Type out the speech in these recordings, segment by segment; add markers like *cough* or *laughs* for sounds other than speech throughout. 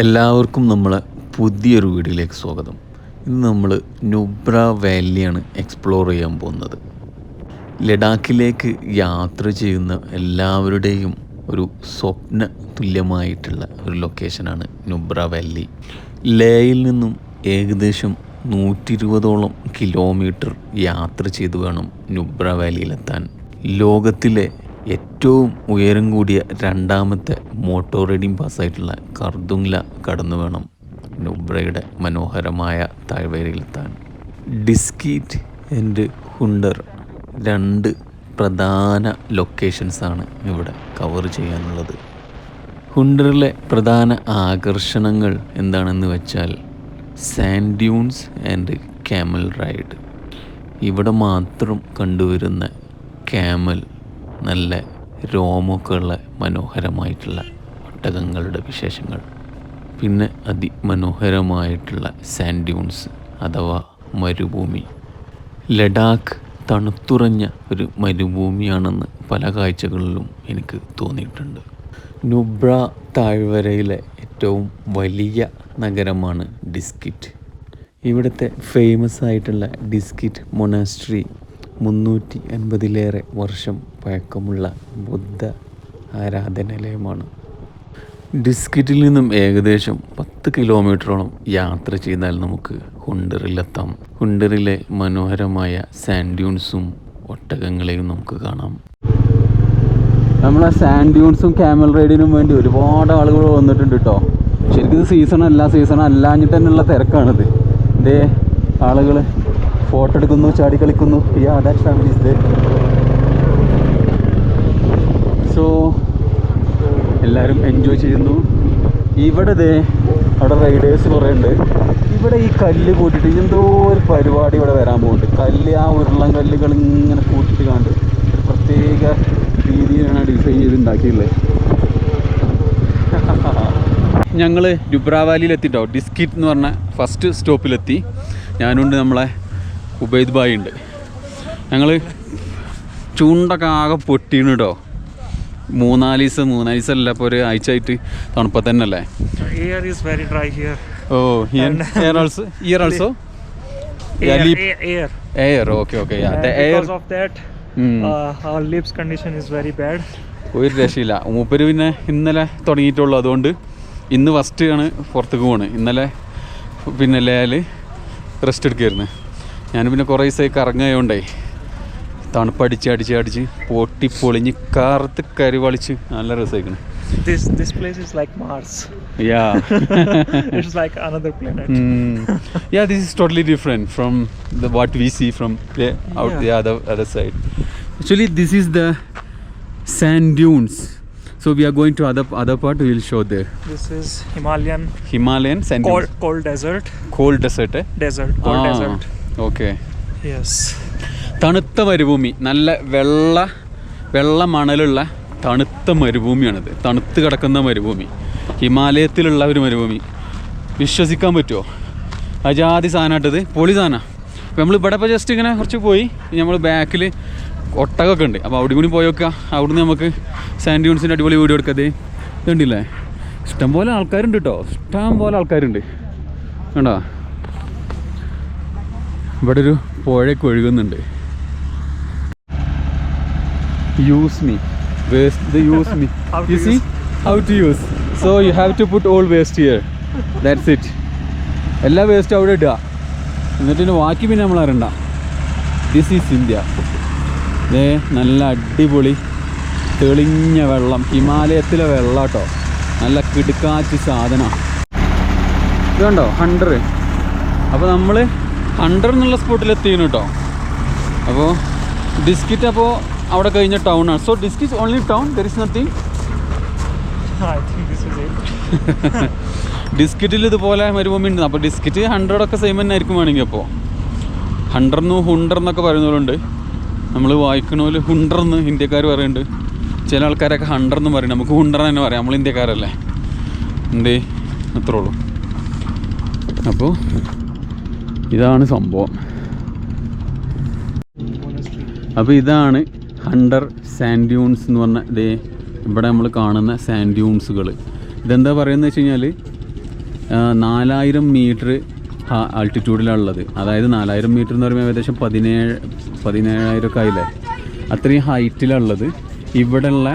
എല്ലാവർക്കും നമ്മളെ പുതിയൊരു വീഡിയോയിലേക്ക് സ്വാഗതം. ഇന്ന് നമ്മൾ നുബ്ര വാലിയാണ് എക്സ്പ്ലോർ ചെയ്യാൻ പോകുന്നത്. ലഡാക്കിലേക്ക് യാത്ര ചെയ്യുന്ന എല്ലാവരുടെയും ഒരു സ്വപ്ന തുല്യമായിട്ടുള്ള ഒരു ലൊക്കേഷനാണ് നുബ്ര വാലി. ലേയിൽ നിന്നും ഏകദേശം നൂറ്റി ഇരുപതോളം കിലോമീറ്റർ യാത്ര ചെയ്തു വേണം നുബ്ര വാലിയിലെത്താൻ. ലോകത്തിലെ ഏറ്റവും ഉയരം കൂടിയ രണ്ടാമത്തെ മോട്ടോർ റൈഡിംഗ് പാസ്സായിട്ടുള്ള കർദുങ്ല കടന്നു വേണം. നുബ്രയുടെ മനോഹരമായ താഴ്വരയിലെത്താൻ. ഡിസ്കീറ്റ് ആൻഡ് ഹുണ്ടർ രണ്ട് പ്രധാന ലൊക്കേഷൻസാണ് ഇവിടെ കവർ ചെയ്യാനുള്ളത്. ഹുണ്ടറിലെ പ്രധാന ആകർഷണങ്ങൾ എന്താണെന്ന് വെച്ചാൽ sand dunes and camel ride. ഇവിടെ മാത്രം കണ്ടുവരുന്ന ക്യാമൽ നല്ല രോമമൊക്കെ ഉള്ള മനോഹരമായിട്ടുള്ള ഒട്ടകങ്ങളുടെ വിശേഷങ്ങൾ. പിന്നെ അതിമനോഹരമായിട്ടുള്ള സാൻഡ് ഡ്യൂൺസ് അഥവാ മരുഭൂമി. ലഡാക്ക് തണുത്തുറഞ്ഞ ഒരു മരുഭൂമിയാണെന്ന് പല കാഴ്ചകളിലും എനിക്ക് തോന്നിയിട്ടുണ്ട്. നുബ്ര താഴ്വരയിലെ ഏറ്റവും വലിയ നഗരമാണ് ഡിസ്കിറ്റ്. ഇവിടുത്തെ ഫേമസ് ആയിട്ടുള്ള ഡിസ്കിറ്റ് മൊനാസ്ട്രി മുന്നൂറ്റി അൻപതിലേറെ വർഷം പഴക്കമുള്ള ബുദ്ധ ആരാധനാലയമാണ്. ഡിസ്കിറ്റിൽ നിന്നും ഏകദേശം പത്ത് കിലോമീറ്ററോളം യാത്ര ചെയ്താൽ നമുക്ക് ഹുണ്ടറിലെത്താം. ഹുണ്ടറിലെ മനോഹരമായ സാൻഡ് ഡ്യൂൺസും ഒട്ടകങ്ങളെയും നമുക്ക് കാണാം. നമ്മളെ സാൻഡ് ഡ്യൂൺസും ക്യാമൽ റൈഡിനും വേണ്ടി ഒരുപാട് ആളുകൾ വന്നിട്ടുണ്ട് കേട്ടോ ശരിക്കും ഇത് സീസൺ അല്ല സീസൺ അല്ലാഞ്ഞിട്ട് തന്നെയുള്ള തിരക്കാണിത്. ഇതേ ആളുകൾ ഫോട്ടോ എടുക്കുന്നു ചാടി കളിക്കുന്നു. ഈ ദാറ്റ് ഫാമിലി ഇസ് സോ എല്ലാവരും എൻജോയ് ചെയ്യുന്നു. ഇവിടെ ദേ അവിടെ റൈഡേഴ്സ് കുറേ ഉണ്ട്. ഇവിടെ ഈ കല്ല് കൂട്ടിയിട്ട് എന്തോ ഒരു പരിപാടി ഇവിടെ വരാൻ പോകുന്നുണ്ട് കല്ല് ആ ഉരുളൻ കല്ലുകൾ ഇങ്ങനെ കൂട്ടിയിട്ട് കണ്ട് ഒരു പ്രത്യേക രീതിയിലാണ് ഡിസൈൻ ചെയ്ത് ഉണ്ടാക്കിയുള്ളത് *laughs* ഞങ്ങൾ ഡുബ്രാവാലിയിൽ എത്തിട്ടോ ഡിസ്കിറ്റ് എന്ന് പറഞ്ഞ ഫസ്റ്റ് സ്റ്റോപ്പിലെത്തി ഞാനുണ്ട് നമ്മളെ ഉബൈദ് ബായി ഉണ്ട് ഞങ്ങൾ ചൂണ്ടൊക്കെ ആകെ കേട്ടോ. മൂന്നാൽ ദിവസം മൂന്നാൽ ദിവസം അല്ല ഇപ്പോൾ ഒരു ആഴ്ച ആയിട്ട് തണുപ്പത്തെ തന്നെ അല്ലേ ഓ here also ear also. Air okay okay air lips condition is very bad. ഒരു രക്ഷയില്ല. മൂപ്പര് പിന്നെ ഇന്നലെ തുടങ്ങിയിട്ടുള്ളൂ. അതുകൊണ്ട് ഇന്ന് ഫസ്റ്റ് ആണ് പുറത്തേക്ക് പോണ്. ഇന്നലെ പിന്നെ ലേൽ റെസ്റ്റ് എടുക്കുകയായിരുന്നു ഞാൻ പിന്നെ കുറേ ദിവസമായി കറങ്ങായോണ്ടേ. തണുപ്പടിച്ച് അടിച്ച് അടിച്ച് പൊട്ടി പൊളിഞ്ഞ് കറുത്ത് കരിവളിച്ച് നല്ല രസമായിക്കണ് This this place is like Mars. Yeah *laughs* it's like another planet. yeah this is totally different from the what we see from the out the Yeah. other other side actually this is the sand dunes so we are going to other other part we will show there This is Himalayan Himalayan sand cold dunes. cold desert. Cold desert eh? Desert. Cold desert. Okay Yes. തണുത്ത മരുഭൂമി നല്ല വെള്ള വെള്ള മണലുള്ള തണുത്ത മരുഭൂമിയാണിത്. തണുത്ത് കിടക്കുന്ന മരുഭൂമി. ഹിമാലയത്തിലുള്ള ഒരു മരുഭൂമി. വിശ്വസിക്കാൻ പറ്റുമോ അജാതി സാധനമായിട്ടത് പൊളി സാധനമാണ് അപ്പോൾ നമ്മൾ ഇവിടെ ഇപ്പോൾ ജസ്റ്റ് ഇങ്ങനെ കുറച്ച് പോയി. നമ്മൾ ബാക്കിൽ ഒട്ടകമൊക്കെ ഉണ്ട്. അപ്പോൾ അവിടെ കൂടി പോയി നോക്കുക. അവിടുന്ന് നമുക്ക് സാൻഡ് ഡ്യൂൺസിന്റെ അടിപൊളി വീഡിയോ എടുക്കാതെ ഇതുണ്ടല്ലേ? ഇഷ്ടംപോലെ ആൾക്കാരുണ്ട് കേട്ടോ ഇഷ്ടം പോലെ ആൾക്കാരുണ്ട്. കണ്ടോ? ഇവിടെ ഒരു പുഴയൊക്കെ ഒഴുകുന്നുണ്ട്. Use me waste use me How to you see use. How to use so you have to put all waste here that's it എല്ലാ വേസ്റ്റും അവിടെ ഇടുക. എന്നിട്ട് പിന്നെ ബാക്കി പിന്നെ നമ്മൾ അറിയണ്ട ദിസ് ഈസ് ഇന്ത്യ ഇതേ നല്ല അടിപൊളി തെളിഞ്ഞ വെള്ളം. ഹിമാലയത്തിലെ വെള്ളം കേട്ടോ. നല്ല കിടുക്കാച്ചി സാധനമാണ് ഇതുണ്ടോ ഹൺഡ്രഡ് അപ്പോൾ നമ്മൾ ഹൺഡ്രഡ് എന്നുള്ള സ്പോട്ടിൽ എത്തിയിരുന്നു കേട്ടോ. അപ്പോൾ ബിസ്ക്കറ്റ് അപ്പോൾ അവിടെ കഴിഞ്ഞ ടൗൺ ആണ്. So is only town there is nothing. ഡിസ്കിറ്റിൽ ഇതുപോലെ മരുഭൂമി ഉണ്ട് അപ്പോൾ ഡിസ്കിറ്റ് ഹൺഡ്രഡൊക്കെ സെയിം തന്നെ ആയിരിക്കും വേണമെങ്കിൽ അപ്പോൾ ഹൺഡ്രന്ന് ഹുണ്ടർ എന്നൊക്കെ പറയുന്നവരുണ്ട്. നമ്മൾ വായിക്കണോൽ ഹുണ്ടർന്ന് ഇന്ത്യക്കാർ പറയുന്നുണ്ട് ചില ആൾക്കാരൊക്കെ ഹൺഡ്രഡ് എന്ന് പറയും നമുക്ക് ഹുണ്ടർ തന്നെ പറയാം. നമ്മൾ ഇന്ത്യക്കാരല്ലേ. എന്തേ? അത്രേ ഉള്ളൂ. അപ്പോൾ ഇതാണ് സംഭവം. അപ്പോൾ ഇതാണ് ഹണ്ടർ സാൻഡ് ഡ്യൂൺസ് എന്ന് പറഞ്ഞ ഇതേ ഇവിടെ നമ്മൾ കാണുന്ന സാൻഡ് ഡ്യൂൺസുകൾ. ഇതെന്താ പറയുന്നത് വെച്ച് കഴിഞ്ഞാൽ നാലായിരം മീറ്റർ ആൾട്ടിറ്റ്യൂഡിലുള്ളത് അതായത് നാലായിരം മീറ്റർ എന്ന് പറയുമ്പോൾ ഏകദേശം പതിനേഴ് പതിനേഴായിരമൊക്കെ ആയില്ലേ? അത്രയും ഹൈറ്റിലുള്ളത് ഇവിടെയുള്ള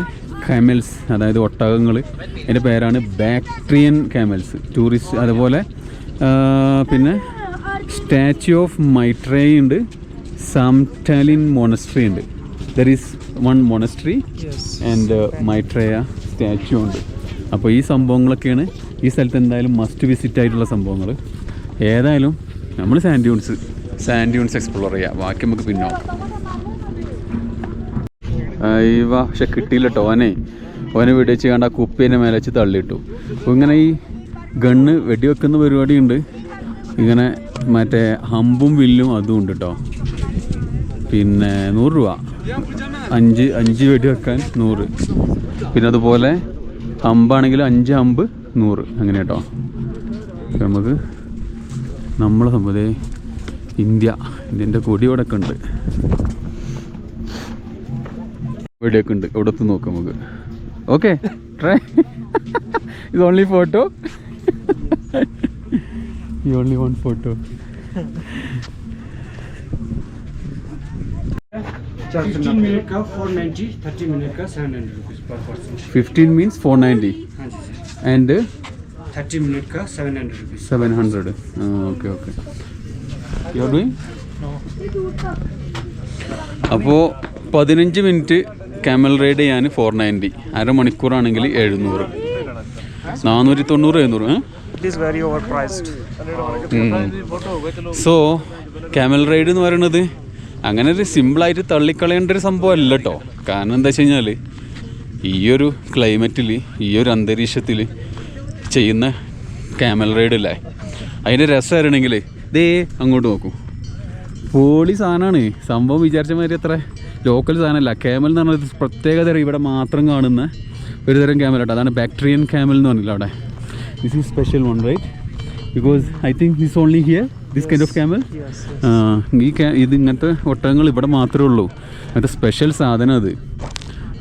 കാമൽസ് അതായത് ഒട്ടകങ്ങൾ അതിന്റെ പേരാണ് ബാക്ട്രിയൻ കാമൽസ് ടൂറിസ്റ്റ് അതുപോലെ പിന്നെ സ്റ്റാച്യു ഓഫ് മൈട്രേ ഉണ്ട്. സാംറ്റാലിൻ മോണസ്ട്രി ഉണ്ട്. There is one monastery. And Maitreya statue ഉണ്ട്. അപ്പോൾ ഈ സംഭവങ്ങളൊക്കെയാണ് ഈ സ്ഥലത്ത് എന്തായാലും മസ്റ്റ് വിസിറ്റ് ആയിട്ടുള്ള സംഭവങ്ങൾ ഏതായാലും നമ്മൾ sand dunes sand dunes explore ചെയ്യാം. ബാക്കി നമുക്ക് പിന്നെ അയ്യവ പക്ഷെ കിട്ടിയില്ല കേട്ടോ ഓനെ ഓനെ വെടിവെച്ച് കണ്ട ആ കുപ്പീന്റെ മേലെ വെച്ച് തള്ളിയിട്ടു. അപ്പോൾ ഇങ്ങനെ ഈ ഗണ്ണ് വെടിവെക്കുന്ന പരിപാടിയുണ്ട്. ഇങ്ങനെ മറ്റേ ഹമ്പും വില്ലും അതും ഉണ്ട് കേട്ടോ പിന്നെ നൂറ് രൂപ. അഞ്ച് അഞ്ച് വെടി വെക്കാൻ നൂറ്. പിന്നെ അതുപോലെ അമ്പാണെങ്കിൽ അഞ്ച് അമ്പ് നൂറ്. അങ്ങനെ കേട്ടോ. നമുക്ക് നമ്മളെ സംഭവം ഇന്ത്യ ഇന്ത്യന്റെ കൊടി ഇവിടെ ഒക്കെ ഉണ്ട്. വെടിയൊക്കെ ഉണ്ട്. ഇവിടത്ത് നോക്കാം നമുക്ക്. Okay try. ഇത് ഓൺലി ഫോട്ടോ ഈ ഓൺലി വൺ ഫോട്ടോ 15 मिनट का 490 30 मिनट का 700 rupees per person fifteen means four ninety हाँ जी सर ആൻഡ് 30 मिनट का 700 rupees seven hundred okay okay you are doing No. അപ്പോൾ പതിനഞ്ച് മിനിറ്റ് ക്യാമൽ റൈഡ് ചെയ്യാൻ four ninety അരമണിക്കൂറാണെങ്കിൽ എഴുന്നൂറ് നാനൂറ്റി തൊണ്ണൂറ് എഴുന്നൂറ് ഏ It is very overpriced. So camel ride എന്ന് പറയുന്നത് അങ്ങനെ ഒരു സിമ്പിളായിട്ട് തള്ളിക്കളയേണ്ട ഒരു സംഭവം അല്ല കേട്ടോ കാരണം എന്താ വെച്ച് കഴിഞ്ഞാൽ ഈ ഒരു ക്ലൈമറ്റിൽ ഈ ഒരു അന്തരീക്ഷത്തിൽ ചെയ്യുന്ന ക്യാമൽ റൈഡ് അല്ലേ അതിന്റെ രസമായിരുന്നെങ്കിൽ ദേ അങ്ങോട്ട് നോക്കൂ. പോളി സാധനമാണ് സംഭവം വിചാരിച്ച മാതിരി അത്ര ലോക്കൽ സാധനമല്ല. ക്യാമൽ എന്ന് പറഞ്ഞത് പ്രത്യേകത ഇവിടെ മാത്രം കാണുന്ന ഒരു തരം ക്യാമൽ കേട്ടോ അതാണ് ബാക്ടീരിയൻ ക്യാമൽ എന്ന് പറഞ്ഞില്ല അവിടെ. This is special one right because I think this only here this kind of camel. ഈ ഇത് ഇങ്ങനത്തെ ഒട്ടകങ്ങൾ ഇവിടെ മാത്രമേ ഉള്ളൂ. അങ്ങനത്തെ സ്പെഷ്യൽ സാധനം അത്.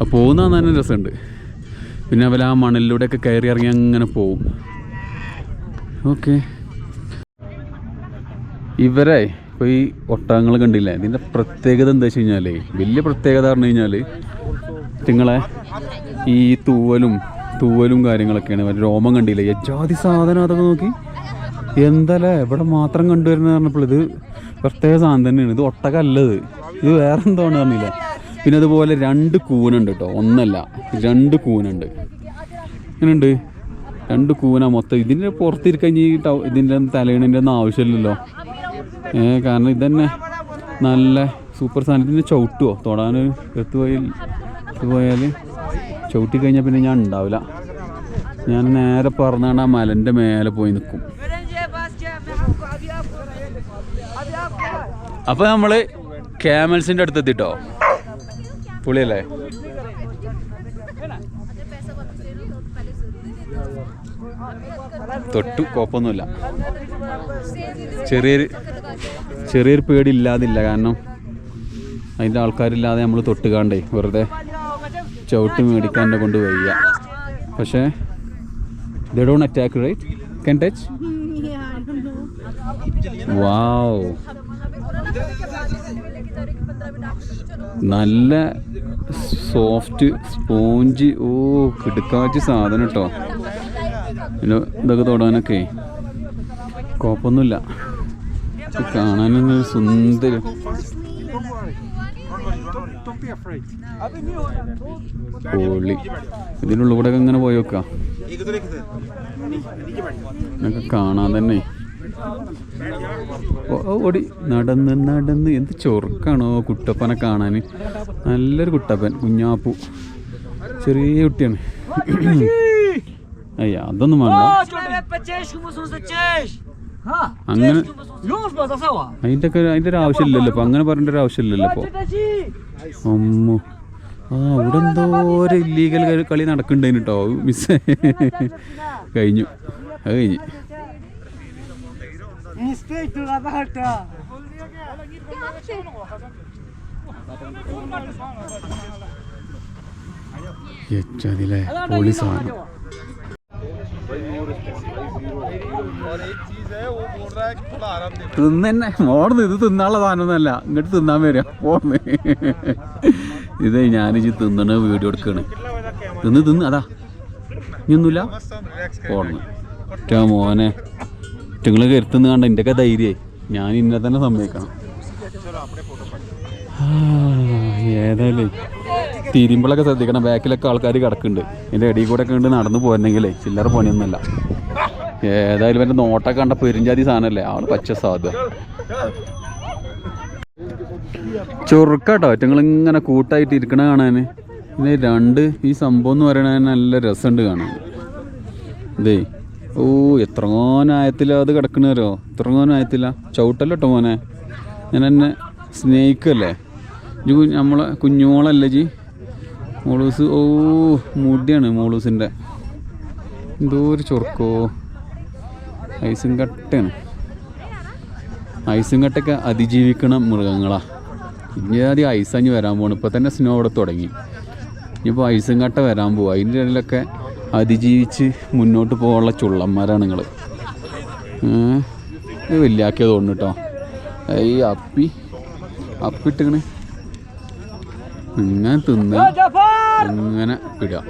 അപ്പോൾ പോകുന്ന തന്നെ രസമുണ്ട്. പിന്നെ അവൽ ആ മണലിലൂടെയൊക്കെ കയറി ഇറങ്ങി അങ്ങനെ പോവും. ഓക്കെ. ഇവരെ ഇപ്പോൾ ഈ ഒട്ടകങ്ങൾ കണ്ടില്ല? ഇതിന്റെ പ്രത്യേകത എന്താ വെച്ച് കഴിഞ്ഞാൽ വലിയ പ്രത്യേകത പറഞ്ഞു കഴിഞ്ഞാൽ നിങ്ങളെ ഈ തൂവലും തൂവലും കാര്യങ്ങളൊക്കെയാണ്. മറ്റേ രോമം കണ്ടില്ല? യജാതി സാധനം അതൊക്കെ നോക്കി. എന്തല്ലേ? ഇവിടെ മാത്രം കണ്ടുവരുന്നത് പറഞ്ഞപ്പോൾ ഇത് പ്രത്യേക സാധനം തന്നെയാണ്. ഇത് ഒട്ടകല്ലത്. ഇത് വേറെ എന്തോന്ന് പറഞ്ഞില്ല? പിന്നെ അതുപോലെ രണ്ട് കൂനുണ്ട് കേട്ടോ. ഒന്നല്ല രണ്ട് കൂനുണ്ട്. ഇങ്ങനെയുണ്ട് രണ്ട് കൂന മൊത്തം. ഇതിന്റെ പുറത്തിരിക്കഞ്ഞ് ഇതിന്റെ തലയിണിന്റെ ഒന്നും ആവശ്യമില്ലല്ലോ. ഏ കാരണം ഇതന്നെ നല്ല സൂപ്പർ സാധനത്തിന് ചവിട്ടുമോ തൊടാൻ എത്തുപോയി എത്തുപോയാൽ ചവിട്ടി കഴിഞ്ഞാൽ പിന്നെ ഞാൻ ഉണ്ടാവില്ല. ഞാൻ നേരെ പറഞ്ഞാണ് ആ മലന്റെ മേലെ പോയി നിൽക്കും അപ്പോൾ നമ്മൾ ക്യാമൽസിന്റെ അടുത്തെത്തിട്ടോ? പുളിയല്ലേ? തൊട്ടു കുഴപ്പമൊന്നുമില്ല. ചെറിയൊരു ചെറിയൊരു പേടി ഇല്ലാതില്ല കാരണം അതിന്റെ ആൾക്കാരില്ലാതെ നമ്മൾ തൊട്ടുകാണ്ടേ വെറുതെ ചവിട്ട് മേടിക്കാൻ എന്നെ കൊണ്ട് വയ്യ. പക്ഷേ they don't attack right can touch. Wow നല്ല സോഫ്റ്റ് സ്പോഞ്ച് ഓ കിടുക്കാച്ച് സാധനം കേട്ടോ. ഇതൊക്കെ തൊടാനൊക്കെ. കുഴപ്പമൊന്നുമില്ല. ഇത് സുന്ദര പൊളി. ഇതിനുള്ളിൽ കൂടെ ഇങ്ങനെ പോയി ഇതൊക്കെ കാണാൻ തന്നെ. ഓടി. നടന്ന് നടന്ന്. എന്ത് ചൊറുക്കാണോ കുട്ടപ്പനെ കാണാൻ നല്ലൊരു കുട്ടപ്പൻ കുഞ്ഞാപ്പു. ചെറിയ കുട്ടിയാണ്. അയ്യ അതൊന്നും വേണ്ട. അങ്ങനെ അതിന്റെ ഒക്കെ അതിന്റെ ഒരു ആവശ്യമില്ലല്ലോ ഇപ്പൊ. അങ്ങനെ പറയേണ്ട ഒരു ആവശ്യമില്ലല്ലോ ഇപ്പൊ. അമ്മോ. ആ ഇവിടെ എന്തോ ഇല്ലീഗൽ കളി നടക്കണ്ടേന് കേട്ടോ. മിസ് കഴിഞ്ഞു. അത് കഴിഞ്ഞു. എച്ചതിലെ പോലീസ് സാധനം തിന്നെ മോർന്ന് ഇത് തിന്നാനുള്ള സാധനമൊന്നുമല്ല. ഇങ്ങോട്ട് തിന്നാൻ വരിക പോർന്ന് ഇതേ ഞാനിജ് തിന്നണ വീഡിയോ എടുക്കാണ്. തിന്ന് തിന്ന് അതാ. ഇനിയൊന്നുമില്ല. പോർന്ന് ഒറ്റ മോനെ. നിങ്ങൾ കരുത്തുന്ന കണ്ട എന്റെ ഒക്കെ ധൈര്യമായി. ഞാൻ ഇന്നെ തന്നെ സമ്മതിക്കണം. ഏതായാലും തിരുമ്പളൊക്കെ ശ്രദ്ധിക്കണം. ബാക്കിലൊക്കെ ആൾക്കാർ കിടക്കുന്നുണ്ട്. എന്റെ ഇടയിൽ കൂടെ ഒക്കെ ഉണ്ട് നടന്നു പോരണമെങ്കിലേ ചില്ലറ പണിയൊന്നുമല്ല. ഏതായാലും എന്റെ നോട്ടൊക്കെ കണ്ട പെരിഞ്ചാതി സാധനമല്ലേ? ആൾ പച്ച സാധ്യത ചൊറുക്കാട്ടോ. നിങ്ങൾ ഇങ്ങനെ കൂട്ടായിട്ട് ഇരിക്കണ കാണാൻ പിന്നെ രണ്ട് ഈ സംഭവം എന്ന് പറയണ നല്ല രസമുണ്ട് കാണാൻ. ഇതേ ഓ എത്രങ്ങോനായത്തില്ല അത് കിടക്കണവരോ എത്രങ്ങോനായത്തില്ല ചവിട്ടല്ലോ മോനെ. ഞാൻ എന്നെ സ്നേഹിക്കല്ലേ ജി നമ്മളെ കുഞ്ഞോളല്ലേ ജി മോളൂസ് ഓ മുടിയാണ് മോളൂസിന്റെ എന്തോ ഒരു ചൊറുക്കോ. ഐസും കട്ടയാണ്. ഐസും കട്ടൊക്കെ അതിജീവിക്കണം മൃഗങ്ങളാ. ഇനി ആദ്യം ഐസഞ്ഞ് വരാൻ പോകണം ഇപ്പം തന്നെ സ്നോ അവിടെ തുടങ്ങി. ഇനിയിപ്പോൾ ഐസും കട്ട വരാൻ പോകും അതിന്റെ ഇടയിലൊക്കെ അതിജീവിച്ച് മുന്നോട്ട് പോകാനുള്ള ചുള്ളന്മാരാണ് നിങ്ങൾ വലിയാക്കിയത് തോന്നുന്നു കേട്ടോ ഈ അപ്പി. അപ്പിട്ടിങ്ങനെ. ഇങ്ങനെ തിന്ന് ഇങ്ങനെ ഇടുക.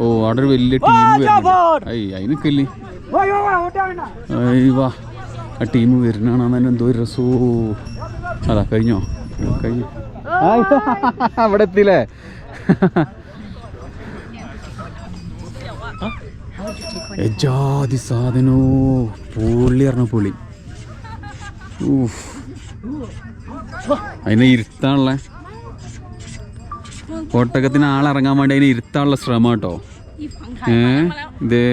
ഓ അവിടെ ഒരു വലിയ ടീം വരുന്നുണ്ട്. ഐ അതിനൊക്കെല്ലേ വാ ആ ടീം വരുന്നാണെന്ന് തന്നെ എന്തോ ഒരു രസോ. അതാ കഴിഞ്ഞോ? കഴിഞ്ഞു. അവിടെ എത്തിയില്ലേ? എജാതി സാധനോ? പുള്ളി പറഞ്ഞ ഊഫ് അതിനെ ഇരുത്താനുള്ള ഒട്ടകത്തിന് ആളിറങ്ങാൻ വേണ്ടി അതിനെ ഇരുത്താനുള്ള ശ്രമം കേട്ടോ ഏ? ഇതേ.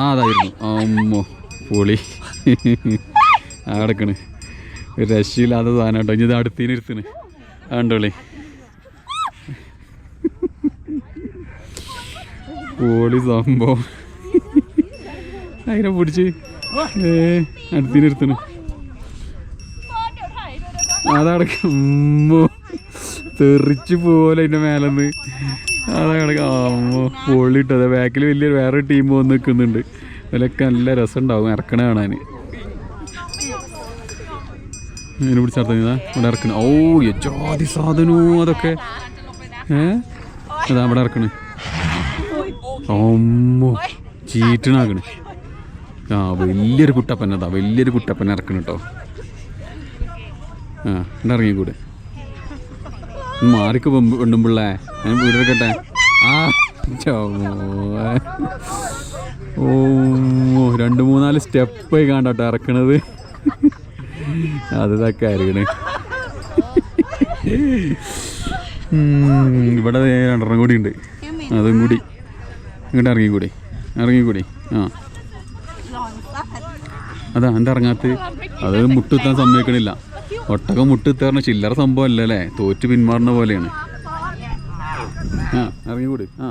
ആ അതായിരുന്നു. അമ്മോ പുളി. ആടക്കണ് ഒരു രക്ഷയില്ലാത്ത സാധനം കേട്ടോ ഇനി ഇത് അടുത്തിന് ഇരുത്തണ്. കണ്ടോളി. പോളി സംഭവം. അതിനെ പിടിച്ച്. ഏ അടുത്തിന് ഇരുത്തണ് അതടക്കോ തെറിച്ച് പോലെ അതിന്റെ മേലന്ന്. അതാ കിടക്ക അമ്മോ പൊള്ളിട്ടത്. ബാക്കിൽ വലിയൊരു വേറെ ടീം വന്ന് നിൽക്കുന്നുണ്ട്. അതിലൊക്കെ നല്ല രസം ഉണ്ടാവും ഇറക്കണ കാണാൻ. ഇതിനെ പിടിച്ചർത്താ ഇവിടെ ഇറക്കണ. ഓ യജാതി സാധനോ അതൊക്കെ. ഏ? അതാ ഇവിടെ ഇറക്കണേ. അമ്മോ ചീറ്റണാക്കണ്. ആ വലിയൊരു കുട്ടപ്പൻ അതാ വലിയൊരു കുട്ടപ്പൻ ഇറക്കണം കേട്ടോ ആ ഇറങ്ങി കൂടെ മാറിക്ക് പെണ്ണുമ്പിള്ളേ ഞാൻ വീടെടുക്കട്ടെ? ആ. ഓ രണ്ട് മൂന്നാൽ സ്റ്റെപ്പ് കാണട്ടോ ഇറക്കണത്. അത് ഇതൊക്കെ ഉം, ഇവിടെ രണ്ടെണ്ണം കൂടി ഉണ്ട്. അതും കൂടി. ഇങ്ങോട്ട് ഇറങ്ങിക്കൂടി? ഇറങ്ങിക്കൂടി? ആ. അതാ എന്താ ഇറങ്ങാത്ത? അത് മുട്ടുത്താൻ സമ്മതിക്കണില്ല. ഒട്ടകം മുട്ടുത്താറിന് ചില്ലറ സംഭവം അല്ല? തോറ്റ് പിന്മാറുന്ന പോലെയാണ്. ആ ഇറങ്ങിക്കൂടി? ആ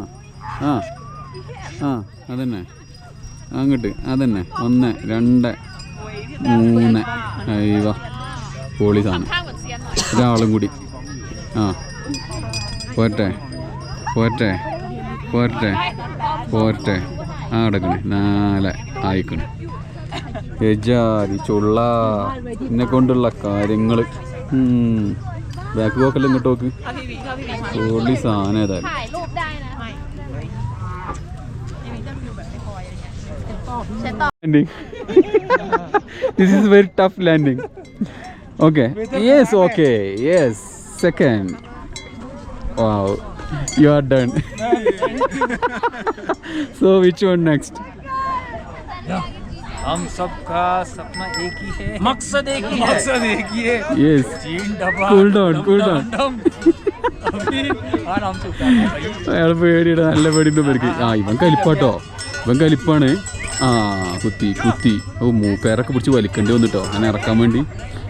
ആ ആ അതന്നെ. അങ്ങോട്ട് അതന്നെ. ഒന്ന് രണ്ട് മൂന്ന്. അയ്യ പോളി സാധനം. ഒരാളും കൂടി. ആ പോരട്ടെ പോരട്ടെ പോരട്ടെ പോരട്ടെ. ആ കിടക്കണേ നാല് ആയിക്കണ്. ഗജാതി ചുള്ള എന്നെ കൊണ്ടുള്ള കാര്യങ്ങൾ ബാക്ക് പോക്കല്ലേ ഇങ്ങോട്ട് നോക്ക്. പൊള്ളി സാധനം ഏതായാലും this is very tough landing okay yes okay yes second wow you are done so which one next Yeah. landing. Okay. Yes, okay. Yes. Second. Wow. You are done. so which one next? हम सबका सपना एक ही है मकसद एक ही है मकसद एक ही है Yes. चीन डब्बा Cool down, cool down. अभी आराम से उतारना भाई അയാൾ പേടിയുടെ നല്ല പേടിയുണ്ട് പേർക്ക് ആ ഇവൻ കലിപ്പാട്ടോ ഇവൻ കലിപ്പാണ് ആ കുത്തി കുത്തി ഓ മൂപ്പേരൊക്കെ പിടിച്ച് വലിക്കേണ്ടി വന്നിട്ടോ അങ്ങനെ ഇറക്കാൻ വേണ്ടി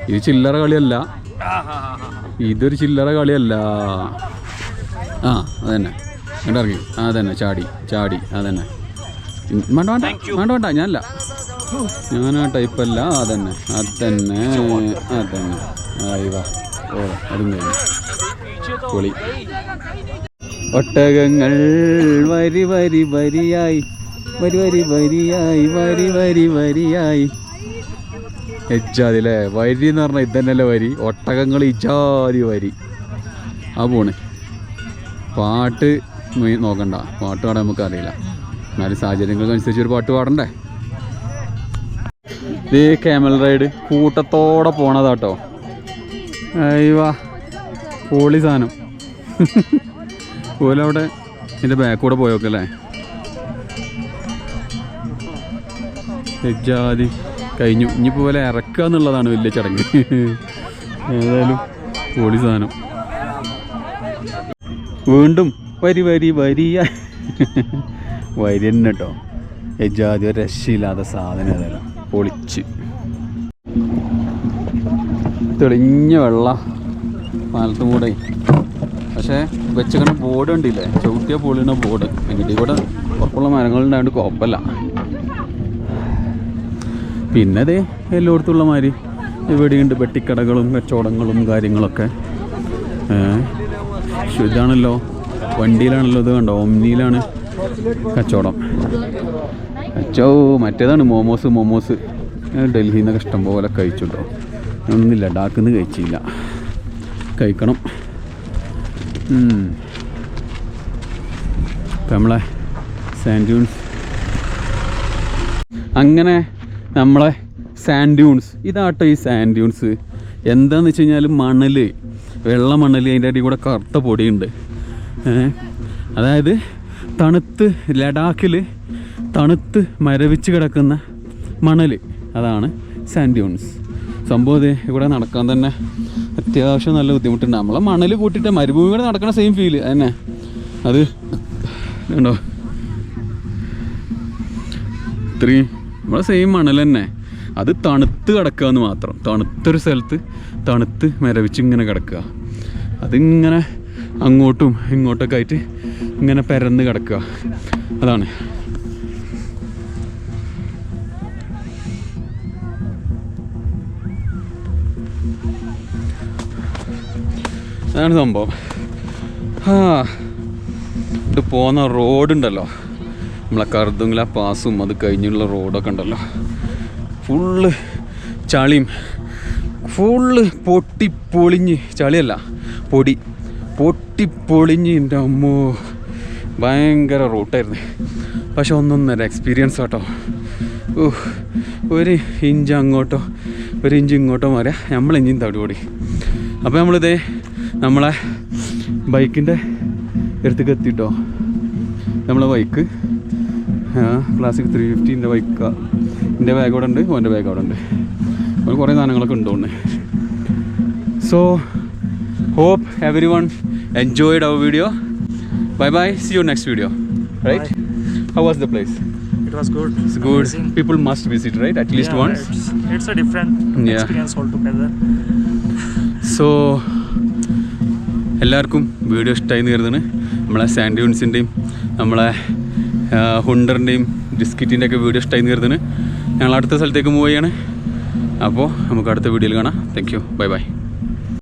ഇത് ചില്ലറ കളിയല്ല ഇതൊരു ചില്ലറ കളിയല്ല ആ അതന്നെ ഇങ്ങോട്ട് ഇറങ്ങി ആ അതന്നെ ചാടി ചാടി അതന്നെ ഉം, വേണ്ട വേണ്ട വേണ്ട വേണ്ട ഞാനല്ല ഞാൻ ആ ടൈപ്പ് ടൈപ്പല്ല. അതന്നെ. അതന്നെ. അതന്നെ. ആയി വാ. ഓ അതും കഴിഞ്ഞു. ഒട്ടകങ്ങൾ വരി വരി വരിയായി. വരി വരി വരിയായി. വരി വരി വരിയായി. എജ്ജാതി വരി എന്ന് പറഞ്ഞാൽ ഇതന്നെയല്ലേ വരി? ഒട്ടകങ്ങൾ ഇജാതി വരി. ആ പോണ്. പാട്ട് നോക്കണ്ട. പാട്ട് പാടാൻ നമുക്കറിയില്ല. എന്നാലും സാഹചര്യങ്ങൾക്കനുസരിച്ച് ഒരു പാട്ട് പാടണ്ടേ? ഇത് കേമൽ റൈഡ് കൂട്ടത്തോടെ പോണതാട്ടോ. അയ്യവാ പോളി സാധനം. ഓലവിടെ എന്റെ ബാക്കൂടെ പോയോക്കല്ലേ ജാതി കഴിഞ്ഞു. ഇനിയിപ്പോൾ പോലെ ഇറക്കുക എന്നുള്ളതാണ് വലിയ ചടങ്ങ്. ഏതായാലും പോളി സാധനം. വീണ്ടും വരി വരി വരിയ വരി തന്നെ കേട്ടോ എജാതി ഒരു രക്ഷയില്ലാത്ത സാധനം ഏതായാലും. പൊളിച്ച്. തെളിഞ്ഞ വെള്ള പാലത്തും കൂടെ. പക്ഷേ വെച്ചങ്ങനെ ബോർഡ് ഉണ്ടില്ലേ ചവിട്ടിയ പൊളിയുന്ന ബോർഡ്. എന്നിട്ട് ഇവിടെ ഉറപ്പുള്ള മരങ്ങളുണ്ടായതുകൊണ്ട് കുഴപ്പമില്ല. പിന്നെ അതെ എല്ലായിടത്തുള്ള മാതിരി ഇവിടെയുണ്ട് വെട്ടിക്കടകളും കച്ചവടങ്ങളും കാര്യങ്ങളൊക്കെ. ഇതാണല്ലോ വണ്ടിയിലാണല്ലോ ഇത് കണ്ടോ? ഒമ്നിയിലാണ് കച്ചവടം. അച്ചോ മറ്റേതാണ് മോമോസ് മോമോസ്. ഡൽഹിയിൽ നിന്നൊക്കെ ഇഷ്ടംപോലെ കഴിച്ചുണ്ടോ ഒന്നുമില്ല നിന്ന് കഴിച്ചില്ല. കഴിക്കണം. ഇപ്പം നമ്മളെ സാൻഡ് ഡ്യൂൺസ്. അങ്ങനെ നമ്മളെ സാൻഡ് ഡ്യൂൺസ്. ഇതാട്ടോ ഈ സാൻഡ് എന്താണെന്ന് വെച്ച് കഴിഞ്ഞാൽ മണൽ വെള്ള മണൽ അതിന്റെ അടി കൂടെ കറുത്ത പൊടിയുണ്ട്. അതായത് തണുത്ത് ലഡാക്കിൽ തണുത്ത് മരവിച്ച് കിടക്കുന്ന മണൽ. അതാണ് സാൻഡ് ഡ്യൂൺസ് സംഭവം അതെ ഇവിടെ നടക്കാൻ തന്നെ അത്യാവശ്യം നല്ല ബുദ്ധിമുട്ടുണ്ട്. നമ്മളെ മണൽ കൂട്ടിയിട്ട് മരുഭൂമി കൂടെ നടക്കണ സെയിം ഫീൽ അതന്നെ. അത് ഉണ്ടോ ഇത്രയും നമ്മളെ സെയിം മണൽ തന്നെ. അത് തണുത്ത് കിടക്കുക എന്ന് മാത്രം. തണുത്തൊരു സ്ഥലത്ത് തണുത്ത് മരവിച്ച് ഇങ്ങനെ കിടക്കുക. അതിങ്ങനെ അങ്ങോട്ടും ഇങ്ങോട്ടൊക്കെ ആയിട്ട് ഇങ്ങനെ പരന്ന് കിടക്കുക. അതാണ്. അതാണ് സംഭവം. ആ ഇത് പോകുന്ന റോഡുണ്ടല്ലോ. നമ്മളെ കറുതുങ്ങല പാസും അത് കഴിഞ്ഞുള്ള റോഡൊക്കെ ഉണ്ടല്ലോ. ഫുള്ള് ചളിയും ഫുള്ള് പൊട്ടിപ്പൊളിഞ്ഞ് ചളിയല്ല പൊടി. പൊട്ടിപ്പൊളിഞ്ഞ് എന്റെ അമ്മോ ഭയങ്കര റൂട്ടായിരുന്നു. പക്ഷെ ഒന്നൊന്നര എക്സ്പീരിയൻസ് കേട്ടോ ഓഹ് ഒരു ഇഞ്ച് അങ്ങോട്ടോ ഒരു ഇഞ്ച് ഇങ്ങോട്ടോ മാറിയാൽ നമ്മൾ ഇഞ്ചിൻ തടി ഓടി അപ്പോൾ നമ്മളിതേ നമ്മളെ ബൈക്കിന്റെ അടുത്തേക്ക് എത്തിട്ടോ. നമ്മളെ ബൈക്ക്. ക്ലാസിക് ത്രീ ഫിഫ്റ്റീന്റെ ബൈക്ക്. എന്റെ ബാഗ് അവിടെ ഉണ്ട് ഓന്റെ ബാഗ് അവിടെ ഉണ്ട് അവന് കുറേ സാധനങ്ങളൊക്കെ ഉണ്ടോണ്ട് so hope everyone enjoyed our video bye bye see you next video right how was the place It was good. It's good Amazing. People must visit right at least Yeah, once It's, it's a different Yeah. experience altogether. So എല്ലാവർക്കും video ഇഷ്ടമായി കരുതുന്നു. നമ്മളെ സാൻഡ്യൂൺസിന്റെയും നമ്മളെ ഹുണ്ടറിന്റെയും ബിസ്ക്കറ്റിന്റെ ഒക്കെ video ഇഷ്ടമായി കരുതുന്നു. ഞങ്ങൾ അടുത്ത സ്ഥലത്തേക്ക് പോവുകയാണ് അപ്പോൾ നമുക്ക് അടുത്ത വീഡിയോയിൽ കാണാം. Thank you bye bye